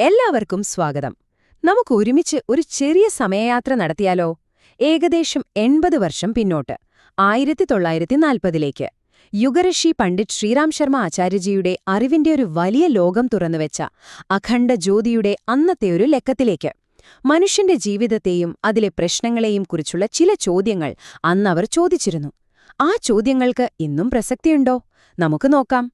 എല്ലാവർക്കും സ്വാഗതം. നമുക്ക് ഒരുമിച്ച് ഒരു ചെറിയ സമയയാത്ര നടത്തിയാലോ? ഏകദേശം എൺപത് വർഷം പിന്നോട്ട്. ആയിരത്തി തൊള്ളായിരത്തി നാൽപ്പതിലേക്ക് യുഗഋഷി പണ്ഡിറ്റ് ശ്രീറാം ശർമ്മ ആചാര്യജിയുടെ അറിവിന്റെ ഒരു വലിയ ലോകം തുറന്നുവെച്ച അഖണ്ഡ ജ്യോതിയുടെ അന്നത്തെ ഒരു ലക്കത്തിലേക്ക്. മനുഷ്യന്റെ ജീവിതത്തെയും അതിലെ പ്രശ്നങ്ങളെയും കുറിച്ചുള്ള ചില ചോദ്യങ്ങൾ അന്നവർ ചോദിച്ചിരുന്നു. ആ ചോദ്യങ്ങൾക്ക് ഇന്നും പ്രസക്തിയുണ്ടോ? നമുക്ക് നോക്കാം.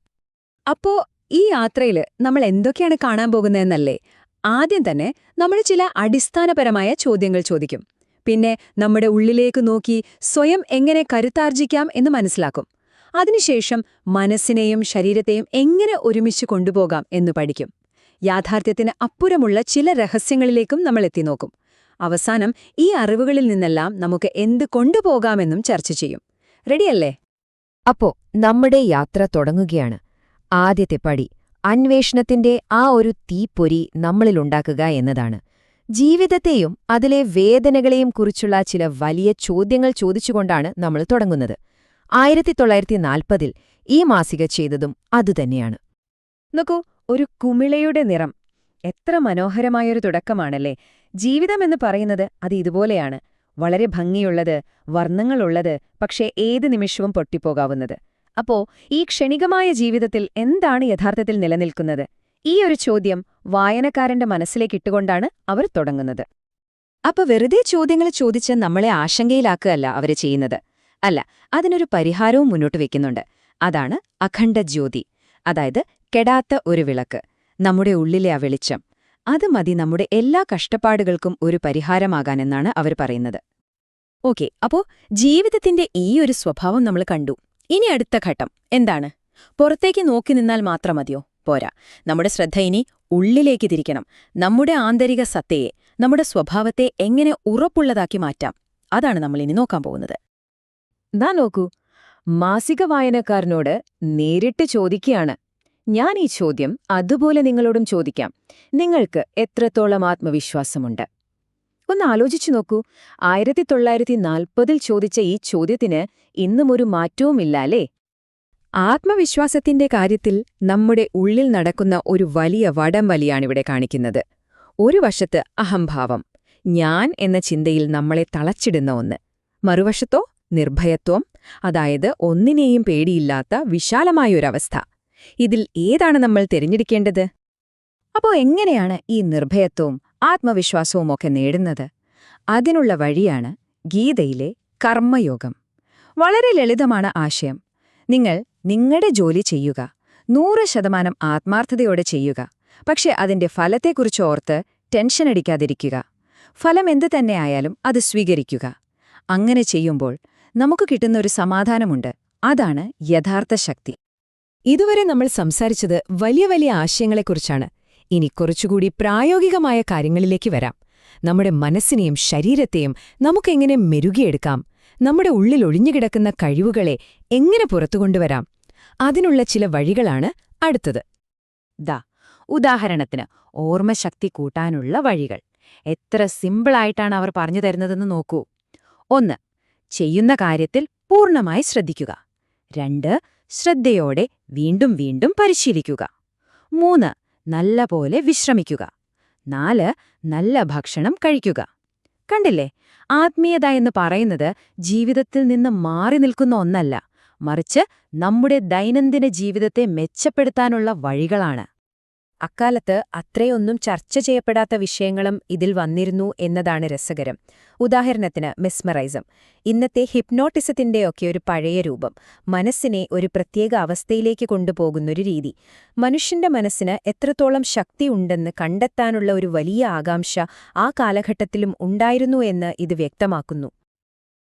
അപ്പോ ഈ യാത്രയിൽ നമ്മൾ എന്തൊക്കെയാണ് കാണാൻ പോകുന്നതെന്നല്ലേ? ആദ്യം തന്നെ നമ്മൾ ചില അടിസ്ഥാനപരമായ ചോദ്യങ്ങൾ ചോദിക്കും. പിന്നെ നമ്മുടെ ഉള്ളിലേക്ക് നോക്കി സ്വയം എങ്ങനെ കരുത്താർജിക്കാം എന്ന് മനസ്സിലാക്കും. അതിനുശേഷം മനസ്സിനെയും ശരീരത്തെയും എങ്ങനെ ഒരുമിച്ച് കൊണ്ടുപോകാം എന്ന് പഠിക്കും. യാഥാർത്ഥ്യത്തിന് അപ്പുറമുള്ള ചില രഹസ്യങ്ങളിലേക്കും നമ്മൾ എത്തിനോക്കും അവസാനം ഈ അറിവുകളിൽ നിന്നെല്ലാം നമുക്ക് എന്ത് കൊണ്ടുപോകാമെന്നും ചർച്ച ചെയ്യും. റെഡിയല്ലേ? അപ്പോ നമ്മുടെ യാത്ര തുടങ്ങുകയാണ്. ആദ്യത്തെ പടി അന്വേഷണത്തിന്റെ ആ ഒരു തീപ്പൊരി നമ്മളിലുണ്ടാക്കുക എന്നതാണ്. ജീവിതത്തെയും അതിലെ വേദനകളെയും കുറിച്ചുള്ള ചില വലിയ ചോദ്യങ്ങൾ ചോദിച്ചുകൊണ്ടാണ് നമ്മൾ തുടങ്ങുന്നത്. ആയിരത്തി തൊള്ളായിരത്തി നാൽപ്പതിൽ ഈ മാസിക ചെയ്തതും അതുതന്നെയാണ്. നോക്കൂ ഒരു കുമിളയുടെ നിറം. എത്ര മനോഹരമായൊരു തുടക്കമാണല്ലേ? ജീവിതമെന്ന് പറയുന്നത് അത് ഇതുപോലെയാണ്. വളരെ ഭംഗിയുള്ളത് വർണങ്ങളുള്ളത് പക്ഷേ ഏത് നിമിഷവും പൊട്ടിപ്പോകാവുന്നത്. അപ്പോ ഈ ക്ഷണികമായ ജീവിതത്തിൽ എന്താണ് യഥാർത്ഥത്തിൽ നിലനിൽക്കുന്നത്? ഈ ഒരു ചോദ്യം വായനക്കാരന്റെ മനസ്സിലേക്ക് ഇട്ടുകൊണ്ടാണ് അവർ തുടങ്ങുന്നത്. അപ്പൊ വെറുതെ ചോദ്യങ്ങൾ ചോദിച്ച് നമ്മളെ ആശങ്കയിലാക്കുകയല്ല അവർ ചെയ്യുന്നത്. അല്ല അതിനൊരു പരിഹാരവും മുന്നോട്ട് വെക്കുന്നുണ്ട്. അതാണ് അഖണ്ഡ ജ്യോതി. അതായത് കെടാത്ത ഒരു വിളക്ക് നമ്മുടെ ഉള്ളിലെ ആ വെളിച്ചം. അത് മതി നമ്മുടെ എല്ലാ കഷ്ടപ്പാടുകൾക്കും ഒരു പരിഹാരമാകാനെന്നാണ് അവർ പറയുന്നത്. ഓക്കെ അപ്പോ ജീവിതത്തിന്റെ ഈ ഒരു സ്വഭാവം നമ്മൾ കണ്ടു. ഇനി അടുത്ത ഘട്ടം. എന്താണ്? പുറത്തേക്ക് നോക്കി നിന്നാൽ മാത്രം മതിയോ? പോരാ. നമ്മുടെ ശ്രദ്ധ ഇനി ഉള്ളിലേക്ക് തിരിക്കണം. നമ്മുടെ ആന്തരിക സത്തയെ നമ്മുടെ സ്വഭാവത്തെ എങ്ങനെ ഉറപ്പുള്ളതാക്കി മാറ്റാം? അതാണ് നമ്മൾ ഇനി നോക്കാൻ പോകുന്നത്. ദാ നോക്കൂ. മാസിക വായനക്കാരനോട് നേരിട്ട് ചോദിക്കുകയാണ്. ഞാൻ ഈ ചോദ്യം അതുപോലെ നിങ്ങളോടും ചോദിക്കാം. നിങ്ങൾക്ക് എത്രത്തോളം ആത്മവിശ്വാസമുണ്ട്? ഒന്ന് ആലോചിച്ചു നോക്കൂ. ആയിരത്തി തൊള്ളായിരത്തി നാൽപ്പതിൽ ചോദിച്ച ഈ ചോദ്യത്തിന് ഇന്നും ഒരു മാറ്റവുമില്ല അല്ലേ? ആത്മവിശ്വാസത്തിന്റെ കാര്യത്തിൽ നമ്മുടെ ഉള്ളിൽ നടക്കുന്ന ഒരു വലിയ വടംവലിയാണിവിടെ കാണിക്കുന്നത്. ഒരു വശത്ത് അഹംഭാവം ഞാൻ എന്ന ചിന്തയിൽ നമ്മളെ തളച്ചിടുന്ന ഒന്ന്. മറുവശത്തോ നിർഭയത്വം അതായത് ഒന്നിനെയും പേടിയില്ലാത്ത വിശാലമായൊരവസ്ഥ. ഇതിൽ ഏതാണ് നമ്മൾ തിരഞ്ഞെടുക്കേണ്ടത്? അപ്പോ എങ്ങനെയാണ് ഈ നിർഭയത്വവും ആത്മവിശ്വാസവും ഒക്കെ നേടുന്നത്? അതിനുള്ള വഴിയാണ് ഗീതയിലെ കർമ്മയോഗം. വളരെ ലളിതമാണ് ആശയം. നിങ്ങൾ നിങ്ങളുടെ ജോലി ചെയ്യുക. നൂറ് ശതമാനം ആത്മാർത്ഥതയോടെ ചെയ്യുക. പക്ഷെ അതിന്റെ ഫലത്തെക്കുറിച്ച് ഓർത്ത് ടെൻഷനടിക്കാതിരിക്കുക ഫലം എന്തു തന്നെയായാലും അത് സ്വീകരിക്കുക. അങ്ങനെ ചെയ്യുമ്പോൾ നമുക്ക് കിട്ടുന്ന ഒരു സമാധാനമുണ്ട്. അതാണ് യഥാർത്ഥ ശക്തി. ഇതുവരെ നമ്മൾ സംസാരിച്ചത് വലിയ വലിയ ആശയങ്ങളെക്കുറിച്ചാണ്. ഇനി കുറച്ചുകൂടി പ്രായോഗികമായ കാര്യങ്ങളിലേക്ക് വരാം. നമ്മുടെ മനസ്സിനെയും ശരീരത്തെയും നമുക്കെങ്ങനെ മെരുകിയെടുക്കാം? നമ്മുടെ ഉള്ളിൽ ഒഴിഞ്ഞുകിടക്കുന്ന കഴിവുകളെ എങ്ങനെ പുറത്തുകൊണ്ടുവരാം? അതിനുള്ള ചില വഴികളാണ് അടുത്തത്. ദാ ഉദാഹരണത്തിന് ഓർമ്മശക്തി കൂട്ടാനുള്ള വഴികൾ. എത്ര സിമ്പിളായിട്ടാണ് അവർ പറഞ്ഞു തരുന്നതെന്ന് നോക്കൂ. ഒന്ന് ചെയ്യുന്ന കാര്യത്തിൽ പൂർണമായി ശ്രദ്ധിക്കുക. രണ്ട് ശ്രദ്ധയോടെ വീണ്ടും വീണ്ടും പരിശീലിക്കുക. മൂന്ന് നല്ല പോലെ വിശ്രമിക്കുക. നാല് നല്ല ഭക്ഷണം കഴിക്കുക. കണ്ടില്ലേ? ആത്മീയത എന്ന് പറയുന്നത് ജീവിതത്തിൽ നിന്ന് മാറി നിൽക്കുന്ന ഒന്നല്ല. മറിച്ച് നമ്മുടെ ദൈനംദിന ജീവിതത്തെ മെച്ചപ്പെടുത്താനുള്ള വഴികളാണ്. അക്കാലത്ത് അത്രയൊന്നും ചർച്ച ചെയ്യപ്പെടാത്ത വിഷയങ്ങളും ഇതിൽ വന്നിരുന്നു എന്നതാണ് രസകരം. ഉദാഹരണത്തിന് മിസ്മറൈസം. ഇന്നത്തെ ഹിപ്നോട്ടിസത്തിന്റെയൊക്കെ ഒരു പഴയ രൂപം. മനസ്സിനെ ഒരു പ്രത്യേക അവസ്ഥയിലേക്ക് കൊണ്ടുപോകുന്നൊരു രീതി. മനുഷ്യന്റെ മനസ്സിന് എത്രത്തോളം ശക്തിയുണ്ടെന്ന് കണ്ടെത്താനുള്ള ഒരു വലിയ ആകാംക്ഷ ആ കാലഘട്ടത്തിലും ഉണ്ടായിരുന്നു എന്ന് ഇത് വ്യക്തമാക്കുന്നു.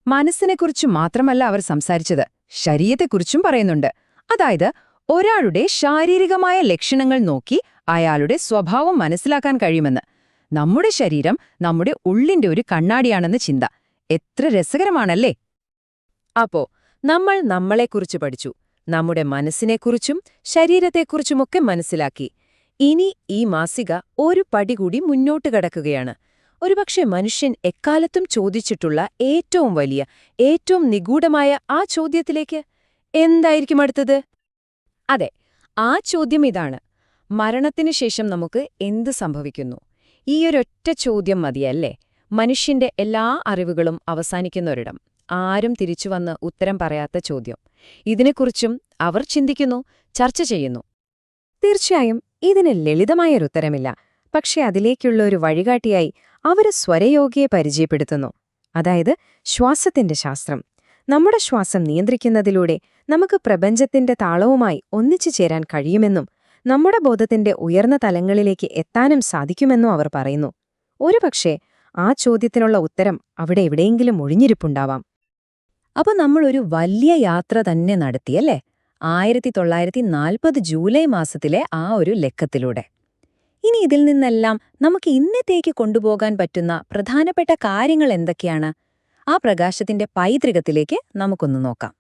മനസ്സിനെക്കുറിച്ച് മാത്രമല്ല അവർ സംസാരിച്ചത്. ശരീരത്തെക്കുറിച്ചും പറയുന്നുണ്ട്. അതായത് ഒരാളുടെ ശാരീരികമായ ലക്ഷണങ്ങൾ നോക്കി അയാളുടെ സ്വഭാവം മനസ്സിലാക്കാൻ കഴിയുമെന്ന്. നമ്മുടെ ശരീരം നമ്മുടെ ഉള്ളിന്റെ ഒരു കണ്ണാടിയാണെന്ന് ചിന്ത. എത്ര രസകരമാണല്ലേ? അപ്പോ നമ്മൾ നമ്മളെക്കുറിച്ച് പഠിച്ചു. നമ്മുടെ മനസ്സിനെക്കുറിച്ചും ശരീരത്തെക്കുറിച്ചുമൊക്കെ മനസ്സിലാക്കി. ഇനി ഈ മാസിക ഒരു പടി കൂടി മുന്നോട്ട് കടക്കുകയാണ്. ഒരുപക്ഷെ മനുഷ്യൻ എക്കാലത്തും ചോദിച്ചിട്ടുള്ള ഏറ്റവും വലിയ ഏറ്റവും നിഗൂഢമായ ആ ചോദ്യത്തിലേക്ക്. എന്തായിരിക്കും അടുത്തത്? അതെ ആ ചോദ്യം ഇതാണ്. മരണത്തിനു ശേഷം നമുക്ക് എന്ത് സംഭവിക്കുന്നു? ഈയൊരൊറ്റ ചോദ്യം മതിയല്ലേ? മനുഷ്യന്റെ എല്ലാ അറിവുകളും അവസാനിക്കുന്നൊരിടം. ആരും തിരിച്ചു വന്ന് ഉത്തരം പറയാത്ത ചോദ്യം. ഇതിനെക്കുറിച്ചും അവർ ചിന്തിക്കുന്നു ചർച്ച ചെയ്യുന്നു. തീർച്ചയായും ഇതിന് ലളിതമായൊരുത്തരമില്ല പക്ഷെ അതിലേക്കുള്ള ഒരു വഴികാട്ടിയായി അവർ സ്വരയോഗിയെ പരിചയപ്പെടുത്തുന്നു. അതായത് ശ്വാസത്തിന്റെ ശാസ്ത്രം. നമ്മുടെ ശ്വാസം നിയന്ത്രിക്കുന്നതിലൂടെ നമുക്ക് പ്രപഞ്ചത്തിന്റെ താളവുമായി ഒന്നിച്ചു ചേരാൻ കഴിയുമെന്നും നമ്മുടെ ബോധത്തിന്റെ ഉയർന്ന തലങ്ങളിലേക്ക് എത്താനും സാധിക്കുമെന്നും അവർ പറയുന്നു. ഒരുപക്ഷെ ആ ചോദ്യത്തിനുള്ള ഉത്തരം അവിടെ എവിടെയെങ്കിലും ഒഴിഞ്ഞിരിപ്പുണ്ടാവാം. അപ്പൊ നമ്മളൊരു വലിയ യാത്ര തന്നെ നടത്തിയല്ലേ ആയിരത്തി തൊള്ളായിരത്തി നാൽപ്പത് ജൂലൈ മാസത്തിലെ ആ ഒരു ലക്കത്തിലൂടെ. ഇനി ഇതിൽ നിന്നെല്ലാം നമുക്ക് ഇന്നത്തേക്ക് കൊണ്ടുപോകാൻ പറ്റുന്ന പ്രധാനപ്പെട്ട കാര്യങ്ങൾ എന്തൊക്കെയാണ്? ആ പ്രകാശത്തിന്റെ പൈതൃകത്തിലേക്ക് നമുക്കൊന്ന് നോക്കാം.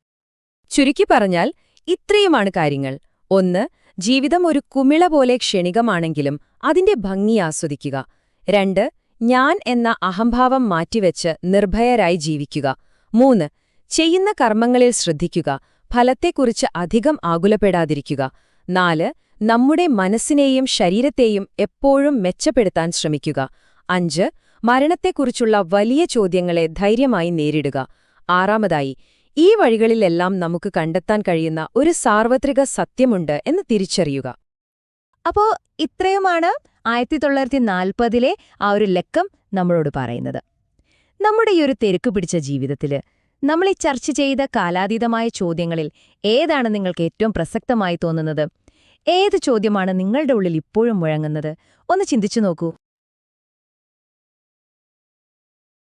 ചുരുക്കി പറഞ്ഞാൽ ഇത്രയുമാണ് കാര്യങ്ങൾ. ഒന്ന് ജീവിതം ഒരു കുമിള പോലെ ക്ഷണികമാണെങ്കിലും അതിന്റെ ഭംഗി ആസ്വദിക്കുക. രണ്ട് ഞാൻ എന്ന അഹംഭാവം മാറ്റിവെച്ച് നിർഭയരായി ജീവിക്കുക. മൂന്ന് ചെയ്യുന്ന കർമ്മങ്ങളിൽ ശ്രദ്ധിക്കുക. ഫലത്തെക്കുറിച്ച് അധികം ആകുലപ്പെടാതിരിക്കുക. നാല് നമ്മുടെ മനസ്സിനെയും ശരീരത്തെയും എപ്പോഴും മെച്ചപ്പെടുത്താൻ ശ്രമിക്കുക. അഞ്ച് മരണത്തെക്കുറിച്ചുള്ള വലിയ ചോദ്യങ്ങളെ ധൈര്യമായി നേരിടുക. ആറാമതായി ഈ വഴികളിലെല്ലാം നമുക്ക് കണ്ടെത്താൻ കഴിയുന്ന ഒരു സാർവത്രിക സത്യമുണ്ട് എന്ന് തിരിച്ചറിയുക. അപ്പോ ഇത്രയുമാണ് ആയിരത്തി തൊള്ളായിരത്തി നാൽപ്പതിലെ ആ ഒരു ലക്കം നമ്മളോട് പറയുന്നത്. നമ്മുടെ ഈ ഒരു തിരക്ക് പിടിച്ച ജീവിതത്തിൽ നമ്മൾ ഈ ചർച്ച ചെയ്ത കാലാതീതമായ ചോദ്യങ്ങളിൽ ഏതാണ് നിങ്ങൾക്ക് ഏറ്റവും പ്രസക്തമായി തോന്നുന്നത്? ഏത് ചോദ്യമാണ് നിങ്ങളുടെ ഉള്ളിൽ ഇപ്പോഴും മുഴങ്ങുന്നത്? ഒന്ന് ചിന്തിച്ചു നോക്കൂ.